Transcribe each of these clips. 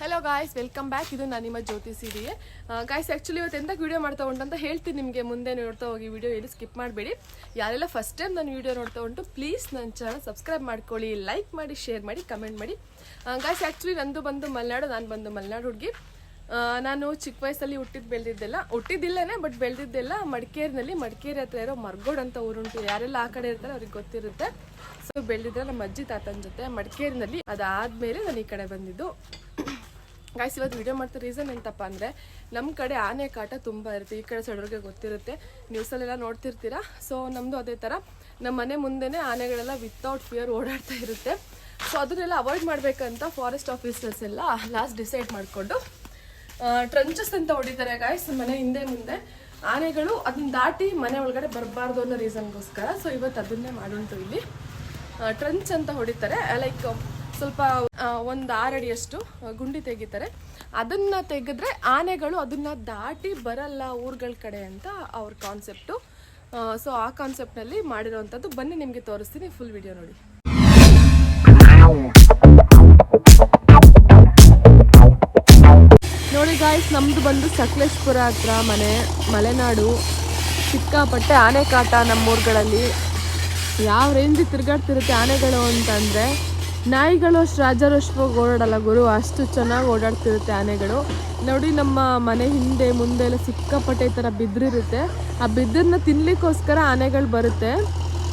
Hello guys welcome back ಇದು ನಾನು ನಿಮ್ಮ ಜ್ಯೋತಿ ಸಿರಿ ಗಾಯ್ಸ್ ಆ್ಯಕ್ಚುಲಿ ಇವತ್ತು ಎಂತ ವೀಡಿಯೋ ಮಾಡ್ತಾ ಉಂಟು ಅಂತ ಹೇಳ್ತೀನಿ ನಿಮಗೆ. ಮುಂದೆ ನೋಡ್ತಾ ಹೋಗಿ ವಿಡಿಯೋ ಎಲ್ಲಿ ಸ್ಕಿಪ್ ಮಾಡಬೇಡಿ. ಯಾರೆಲ್ಲ ಫಸ್ಟ್ ಟೈಮ್ ನಾನು ವಿಡಿಯೋ ನೋಡ್ತಾ ಉಂಟು ಪ್ಲೀಸ್ ನನ್ನ ಚಾನಲ್ ಸಬ್ಸ್ಕ್ರೈಬ್ ಮಾಡ್ಕೊಳ್ಳಿ. ಲೈಕ್ ಮಾಡಿ ಶೇರ್ ಮಾಡಿ ಕಮೆಂಟ್ ಮಾಡಿ. ಗಾಯ್ಸ್ ಆ್ಯಕ್ಚುಲಿ ನಂದು ಬಂದು ಮಲೆನಾಡು, ನಾನು ಬಂದು ಮಲೆನಾಡು ಹುಡುಗಿ. ನಾನು ಚಿಕ್ಕ ವಯಸ್ಸಲ್ಲಿ ಹುಟ್ಟಿದ್ದು ಬೆಳೆದಿದ್ದೆಲ್ಲ. ಹುಟ್ಟಿದ್ದಿಲ್ಲನೇ ಬಟ್ ಬೆಳೆದಿದ್ದೆಲ್ಲ ಮಡಿಕೇರಿನಲ್ಲಿ. ಮಡಿಕೇರಿ ಹತ್ರ ಇರೋ ಮರ್ಗೋಡ್ ಅಂತ ಊರುಂಟು ಯಾರೆಲ್ಲ ಆ ಕಡೆ ಇರ್ತಾರೆ ಅವ್ರಿಗೆ ಗೊತ್ತಿರುತ್ತೆ. ಸೊ ಬೆಳೆದಿದ್ರೆ ನಮ್ಮ ಅಜ್ಜಿ, ತಾತನ ಜೊತೆ ಮಡಿಕೇರಿನಲ್ಲಿ ಅದಾದಮೇಲೆ ನಾನು ಈ ಕಡೆ ಬಂದಿದ್ದು. ಗಾಯ್ಸ್ ಇವತ್ತು ವಿಡಿಯೋ ಮಾಡ್ತಾ ರೀಸನ್ ಎಂತಪ್ಪ ಅಂದರೆ ನಮ್ಮ ಕಡೆ ಆನೆ ಕಾಟ ತುಂಬ ಇರುತ್ತೆ. ಈ ಕಡೆ ಸೈಡವ್ರಿಗೆ ಗೊತ್ತಿರುತ್ತೆ. ನ್ಯೂಸಲ್ಲೆಲ್ಲ ನೋಡ್ತಿರ್ತೀರಾ? ಸೊ ನಮ್ಮದು ಅದೇ ಥರ ನಮ್ಮ ಮನೆ ಮುಂದೆನೇ ಆನೆಗಳೆಲ್ಲ ವಿತೌಟ್ ಫಿಯರ್ ಓಡಾಡ್ತಾ ಇರುತ್ತೆ. ಸೊ ಅದನ್ನೆಲ್ಲ ಅವಾಯ್ಡ್ ಮಾಡಬೇಕಂತ ಫಾರೆಸ್ಟ್ ಆಫೀಸರ್ಸ್ ಎಲ್ಲ ಲಾಸ್ಟ್ ಡಿಸೈಡ್ ಮಾಡಿಕೊಂಡು ಟ್ರಂಚಸ್ ಅಂತ ಹೊಡಿತಾರೆ ಗಾಯ್ಸ್ ಮನೆ ಹಿಂದೆ ಮುಂದೆ. ಆನೆಗಳು ಅದನ್ನ ದಾಟಿ ಮನೆ ಒಳಗಡೆ ಬರಬಾರ್ದು ಅನ್ನೋ ರೀಸನ್ಗೋಸ್ಕರ ಸೊ ಇವತ್ತು ಅದನ್ನೇ ಮಾಡುಂಟು ಇಲ್ಲಿ. ಟ್ರಂಚ್ ಅಂತ ಹೊಡಿತಾರೆ. ಲೈಕ್ ಸ್ವಲ್ಪ ಒಂದು ಆರಡಿಯಷ್ಟು ಗುಂಡಿ ತೆಗಿತಾರೆ. ಅದನ್ನ ತೆಗೆದ್ರೆ ಆನೆಗಳು ಅದನ್ನ ದಾಟಿ ಬರಲ್ಲ ಊರುಗಳ ಕಡೆ ಅಂತ ಅವ್ರ ಕಾನ್ಸೆಪ್ಟು ಸೊ ಆ ಕಾನ್ಸೆಪ್ಟ್ನಲ್ಲಿ ಮಾಡಿರೋವಂಥದ್ದು. ಬನ್ನಿ ನಿಮಗೆ ತೋರಿಸ್ತೀನಿ ಫುಲ್ ವಿಡಿಯೋ ನೋಡಿ. ನೋಡಿ ಗಾಯ್ಸ್ ನಮ್ದು ಬಂದು ಸಕಲೇಶ್ಪುರ ಹತ್ರ ಮನೆ, ಮಲೆನಾಡು, ಸಿಕ್ಕಾಪಟ್ಟೆ ಆನೆ ಕಾಟ ನಮ್ಮೂರುಗಳಲ್ಲಿ ಯಾವ ರೇಂಜ್ ತಿರುಗಾಡ್ತಿರುತ್ತೆ ಆನೆಗಳು ಅಂತಂದರೆ ನಾಯಿಗಳು ಅಷ್ಟು ರಾಜಾರೋಷ್ಟ್ರವಾಗಿ ಓಡಾಡಲ್ಲ ಗುರು. ಅಷ್ಟು ಚೆನ್ನಾಗಿ ಓಡಾಡ್ತಿರುತ್ತೆ ಆನೆಗಳು. ನೋಡಿ ನಮ್ಮ ಮನೆ ಹಿಂದೆ ಮುಂದೆ ಎಲ್ಲ ಸಿಕ್ಕಾಪಟ್ಟೆ ಥರ ಬಿದ್ದಿರುತ್ತೆ. ಆ ಬಿದ್ರನ್ನ ತಿನ್ನಲಿಕ್ಕೋಸ್ಕರ ಆನೆಗಳು ಬರುತ್ತೆ.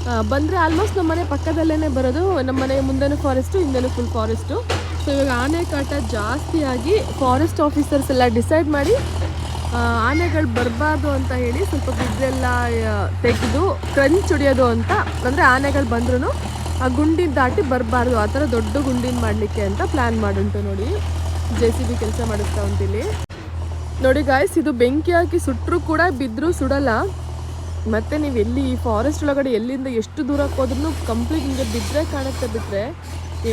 ಬಂದರೆ ಬಂದ್ರೆ ಆಲ್ಮೋಸ್ಟ್ ನಮ್ಮ ಮನೆ ಪಕ್ಕದಲ್ಲೇ ಬರೋದು. ನಮ್ಮ ಮನೆ ಮುಂದೆನೂ ಫಾರೆಸ್ಟು ಹಿಂದೆನೂ ಫುಲ್ ಫಾರೆಸ್ಟು ಸೊ ಇವಾಗ ಆನೆ ಕಾಟ ಜಾಸ್ತಿಯಾಗಿ ಫಾರೆಸ್ಟ್ ಆಫೀಸರ್ಸ್ ಎಲ್ಲ ಡಿಸೈಡ್ ಮಾಡಿ ಆನೆಗಳು ಬರಬಾರ್ದು ಅಂತ ಹೇಳಿ ಸ್ವಲ್ಪ ಬಿದ್ದೆಲ್ಲ ತೆಗೆದು ಕ್ರಂಚ್ ಹೊಡಿಯೋದು ಅಂತ. ಅಂದರೆ ಆನೆಗಳು ಬಂದ್ರೂ ಆ ಗುಂಡಿನ ದಾಟಿ ಬರಬಾರ್ದು, ಆ ಥರ ದೊಡ್ಡ ಗುಂಡಿನ ಮಾಡಲಿಕ್ಕೆ ಅಂತ ಪ್ಲ್ಯಾನ್ ಮಾಡುಂಟು ನೋಡಿ. ಜೆ ಸಿ ಬಿ ಕೆಲಸ ಮಾಡಿಸ್ತಾ ಉಂಟಿಲ್ಲಿ. ನೋಡಿ ಗಾಯ್ಸ್ ಇದು ಬೆಂಕಿ ಹಾಕಿ ಸುಟ್ಟರೂ ಕೂಡ ಬಿದ್ದರೂ ಸುಡಲ್ಲ. ಮತ್ತು ನೀವು ಎಲ್ಲಿ ಈ ಫಾರೆಸ್ಟ್ ಒಳಗಡೆ ಎಲ್ಲಿಂದ ಎಷ್ಟು ದೂರಕ್ಕೆ ಹೋದ್ರೂ ಕಂಪ್ಲೀಟ್ ಹಿಂಗೆ ಬಿದ್ದರೆ ಕಾಣುತ್ತೆ ಬಿಟ್ಟರೆ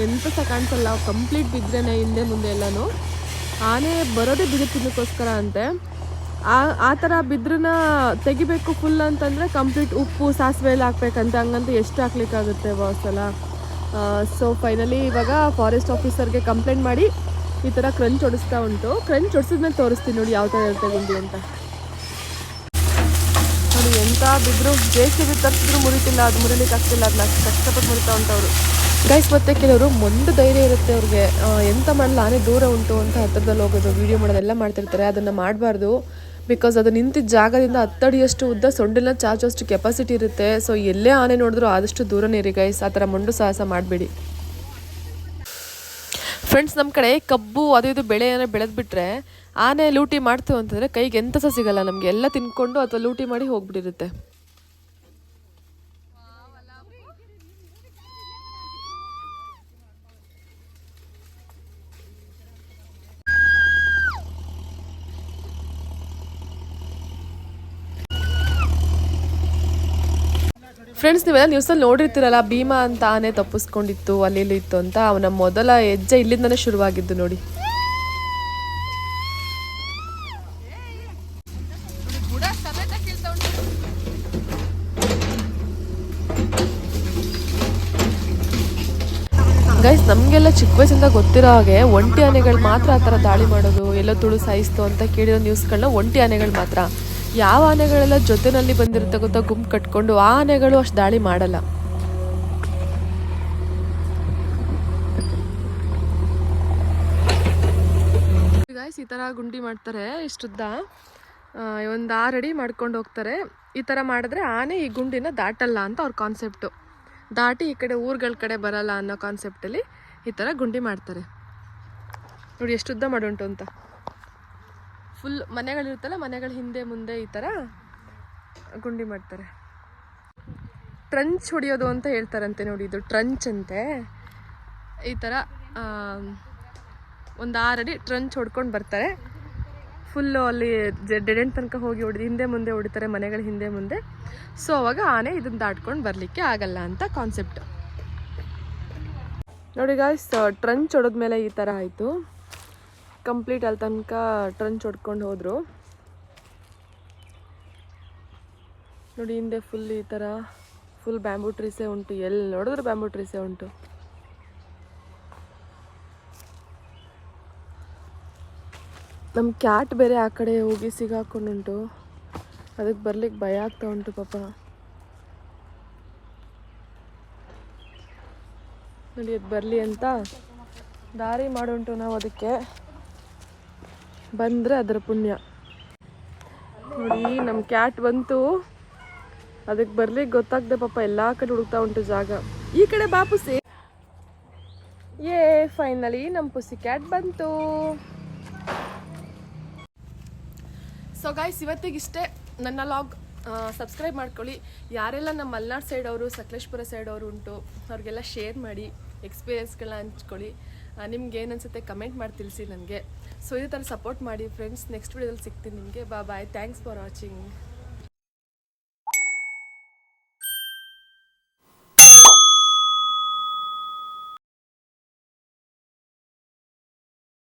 ಎಂತ ಸಹ ಕಾಣಿಸಲ್ಲ. ಕಂಪ್ಲೀಟ್ ಬಿದ್ದರೆ ಹಿಂದೆ ಮುಂದೆ ಎಲ್ಲನೂ. ಆನೆ ಬರೋದೇ ಬಿದ್ದು ತಿನ್ನೋಕ್ಕೋಸ್ಕರ ಅಂತೆ. ಆ ಆ ಥರ ಬಿದ್ರನ್ನ ತೆಗಿಬೇಕು ಫುಲ್ ಅಂತಂದರೆ ಕಂಪ್ಲೀಟ್ ಉಪ್ಪು, ಸಾಸಿವೆ ಎಲ್ಲ ಹಾಕ್ಬೇಕಂತ. ಹಂಗಂತೂ ಎಷ್ಟು ಹಾಕ್ಲಿಕ್ಕಾಗುತ್ತೆ ಸಲ ಸೊ ಫೈನಲಿ ಇವಾಗ ಫಾರೆಸ್ಟ್ ಆಫೀಸರ್ಗೆ ಕಂಪ್ಲೇಂಟ್ ಮಾಡಿ ಈ ಥರ ಕ್ರಂಚ್ ಹೊಡಿಸ್ತಾ ಉಂಟು. ಕ್ರಂಚ್ ಹೊಡಿಸಿದ್ಮೇಲೆ ತೋರಿಸ್ತೀನಿ ನೋಡಿ ಯಾವ ಥರ ಇರುತ್ತೆ ಗುಂಡಿ ಅಂತ. ನೋಡಿ ಎಂಥ ಬಿದ್ದರೂ ಜೆ ತಪ್ಪಿದ್ರು ಮುರಿತಿಲ್ಲ, ಅದು ಮುರಿಲಿಕ್ಕೆ ಆಗ್ತಿಲ್ಲ ಅದನ್ನ ಕಷ್ಟಪಟ್ಟು ಮುರಿತಾ ಉಂಟವರು. ಗೈಸ್ ಮತ್ತೆ ಕೆಲವರು ಮೊಂಡು ಧೈರ್ಯ ಇರುತ್ತೆ ಅವ್ರಿಗೆ. ಎಂಥ ಮಾಡಲ್ಲ ಆನೆ ದೂರ ಉಂಟು ಅಂತ ಹತ್ತಿರದಲ್ಲಿ ಹೋಗೋದು ವೀಡಿಯೋ ಮಾಡೋದೆಲ್ಲ ಮಾಡ್ತಿರ್ತಾರೆ. ಅದನ್ನು ಮಾಡಬಾರ್ದು. ಬಿಕಾಸ್ ಅದು ನಿಂತಿದ್ದ ಜಾಗದಿಂದ ಹತ್ತಡಿಯಷ್ಟು ಉದ್ದ ಸೊಂಡಿನ ಅಷ್ಟು ಕೆಪಾಸಿಟಿ ಇರುತ್ತೆ. ಸೊ ಎಲ್ಲೇ ಆನೆ ನೋಡಿದ್ರು ಆದಷ್ಟು ದೂರನೇ ಇರಿ ಗೈಸ್ ಆ ಥರ ಮಂಡು ಸಾಹಸ ಮಾಡಬೇಡಿ. ಫ್ರೆಂಡ್ಸ್ ನಮ್ಮ ಕಡೆ ಕಬ್ಬು ಅದು ಇದು ಬೆಳೆ ಏನೋ ಬೆಳೆದ್ಬಿಟ್ರೆ ಆನೆ ಲೂಟಿ ಮಾಡ್ತೇವೆ ಅಂತಂದರೆ ಕೈಗೆ ಎಂಥ ಸಹ ಸಿಗಲ್ಲ ನಮಗೆ. ಎಲ್ಲ ತಿನ್ಕೊಂಡು ಅಥವಾ ಲೂಟಿ ಮಾಡಿ ಹೋಗ್ಬಿಟ್ಟಿರುತ್ತೆ ಫ್ರೆಂಡ್ಸ್ ನೀವೆಲ್ಲ ನ್ಯೂಸಲ್ಲಿ ನೋಡಿರ್ತೀರಲ್ಲ, ಭೀಮಾ ಅಂತ ಆನೆ ತಪ್ಪಿಸ್ಕೊಂಡಿತ್ತು ಅಲ್ಲಿ ಇತ್ತು ಅಂತ, ಅವನ ಮೊದಲ ಹೆಜ್ಜೆ ಇಲ್ಲಿಂದನೇ ಶುರುವಾಗಿದ್ದು ನೋಡಿ. ಗೈಸ್ ನಮಗೆಲ್ಲ ಚಿಕ್ಕ ವಯಸ್ಸಿಂದ ಗೊತ್ತಿರೋ ಹಾಗೆ, ಒಂಟಿ ಆನೆಗಳು ಮಾತ್ರ ಆ ಥರ ದಾಳಿ ಮಾಡೋದು, ಎಲ್ಲೋ ತುಳು ಸಾಯಿಸ್ತು ಅಂತ ಕೇಳಿರೋ ನ್ಯೂಸ್ಗಳನ್ನ ಒಂಟಿ ಆನೆಗಳು ಮಾತ್ರ. ಯಾವ ಆನೆಗಳೆಲ್ಲ ಜೊತೆನಲ್ಲಿ ಬಂದಿರುತ್ತೆ ಗೊತ್ತಾ? ಗುಂಪು ಕಟ್ಕೊಂಡು ಆ ಆನೆಗಳು ಅಷ್ಟು ದಾಳಿ ಮಾಡಲ್ಲ. ಈ ಥರ ಗುಂಡಿ ಮಾಡ್ತಾರೆ ಇಷ್ಟುದ್ದ. ಒಂದು ಅಡಿ ಮಾಡ್ಕೊಂಡು ಹೋಗ್ತಾರೆ. ಈ ಥರ ಮಾಡಿದ್ರೆ ಆನೆ ಈ ಗುಂಡಿನ ದಾಟಲ್ಲ ಅಂತ ಅವ್ರ ಕಾನ್ಸೆಪ್ಟು ದಾಟಿ ಈ ಕಡೆ ಊರುಗಳ ಕಡೆ ಬರಲ್ಲ ಅನ್ನೋ ಕಾನ್ಸೆಪ್ಟಲ್ಲಿ ಈ ಥರ ಗುಂಡಿ ಮಾಡ್ತಾರೆ. ನೋಡಿ ಎಷ್ಟು ಉದ್ದ ಮಾಡುಂಟು ಅಂತ. ಫುಲ್ ಮನೆಗಳಿರುತ್ತಲ್ಲ, ಮನೆಗಳ ಹಿಂದೆ ಮುಂದೆ ಈ ಥರ ಗುಂಡಿ ಮಾಡ್ತಾರೆ. ಟ್ರಂಚ್ ಹೊಡಿಯೋದು ಅಂತ ಹೇಳ್ತಾರಂತೆ ನೋಡಿ, ಇದು ಟ್ರಂಚ್ ಅಂತೆ. ಈ ಥರ ಒಂದು ಆರಡಿ ಟ್ರಂಚ್ ಹೊಡ್ಕೊಂಡು ಬರ್ತಾರೆ. ಫುಲ್ಲು ಅಲ್ಲಿ ಡೆಡೆಂಟ್ ತನಕ ಹೋಗಿ ಹೊಡೆದು, ಹಿಂದೆ ಮುಂದೆ ಹೊಡಿತಾರೆ, ಮನೆಗಳ ಹಿಂದೆ ಮುಂದೆ. ಸೊ ಅವಾಗ ಆನೆ ಇದನ್ನ ದಾಟ್ಕೊಂಡು ಬರಲಿಕ್ಕೆ ಆಗಲ್ಲ ಅಂತ ಕಾನ್ಸೆಪ್ಟ್ ನೋಡಿ ಗಾಯ್ಸ್ ಟ್ರಂಚ್ ಹೊಡೆದ್ಮೇಲೆ ಈ ಥರ ಆಯಿತು. ಕಂಪ್ಲೀಟ್ ಅಲ್ಲಿ ತನಕ ಟ್ರಂಚ್ ಹೊಡ್ಕೊಂಡು ಹೋದರು. ನೋಡಿ, ಹಿಂದೆ ಫುಲ್ ಈ ಥರ ಫುಲ್ ಬ್ಯಾಂಬೂ ಟ್ರೀಸೇ ಉಂಟು. ಎಲ್ಲಿ ನೋಡಿದ್ರು ಬ್ಯಾಂಬೂ ಟ್ರೀಸೇ ಉಂಟು. ನಮ್ಮ ಕ್ಯಾಟ್ ಬೇರೆ ಆ ಕಡೆ ಹೋಗಿ ಸಿಗಾಕೊಂಡುಂಟು. ಅದಕ್ಕೆ ಬರ್ಲಿಕ್ಕೆ ಭಯ ಆಗ್ತಾ ಉಂಟು ಪಾಪ. ನೋಡಿ, ಅದು ಬರಲಿ ಅಂತ ದಾರಿ ಮಾಡುಂಟು ನಾವು ಅದಕ್ಕೆ. ಬಂದರೆ ಅದರ ಪುಣ್ಯ. ನೋಡಿ ನಮ್ಮ ಕ್ಯಾಟ್ ಬಂತು. ಅದಕ್ಕೆ ಬರ್ಲಿಕ್ಕೆ ಗೊತ್ತಾಗ್ದೆ ಪಾಪ ಎಲ್ಲ ಕಡೆ ಹುಡುಕ್ತಾ ಉಂಟು ಜಾಗ. ಈ ಕಡೆ ಬಾ ಪುಸಿ. ಏ ಫೈನಲಿ ನಮ್ಮ ಪುಸಿ ಕ್ಯಾಟ್ ಬಂತು. ಸೊ ಗಾಯ್ಸ್ ಇವತ್ತಿಗಿಷ್ಟೇ ನನ್ನ ಲಾಗ್ ಸಬ್ಸ್ಕ್ರೈಬ್ ಮಾಡ್ಕೊಳ್ಳಿ. ಯಾರೆಲ್ಲ ನಮ್ಮ ಮಲ್ನಾಡ್ ಸೈಡ್ ಅವರು, ಸಕಲೇಶ್ಪುರ ಸೈಡ್ ಅವರು ಉಂಟು, ಅವ್ರಿಗೆಲ್ಲ ಶೇರ್ ಮಾಡಿ ಎಕ್ಸ್ಪೀರಿಯನ್ಸ್ಗಳನ್ನ ಹಂಚ್ಕೊಳ್ಳಿ. ನಿಮ್ಗೆ ಏನು ಅನ್ಸುತ್ತೆ ಕಮೆಂಟ್ ಮಾಡಿ ತಿಳಿಸಿ ನನಗೆ. ಸೊ ಇದೇ ಥರ ಸಪೋರ್ಟ್ ಮಾಡಿ ಫ್ರೆಂಡ್ಸ್ ನೆಕ್ಸ್ಟ್ ವೀಡಿಯೋದಲ್ಲಿ ಸಿಗ್ತೀನಿ ನಿಮಗೆ. ಬಾ ಬಾಯ್ ಥ್ಯಾಂಕ್ಸ್ ಫಾರ್ ವಾಚಿಂಗ್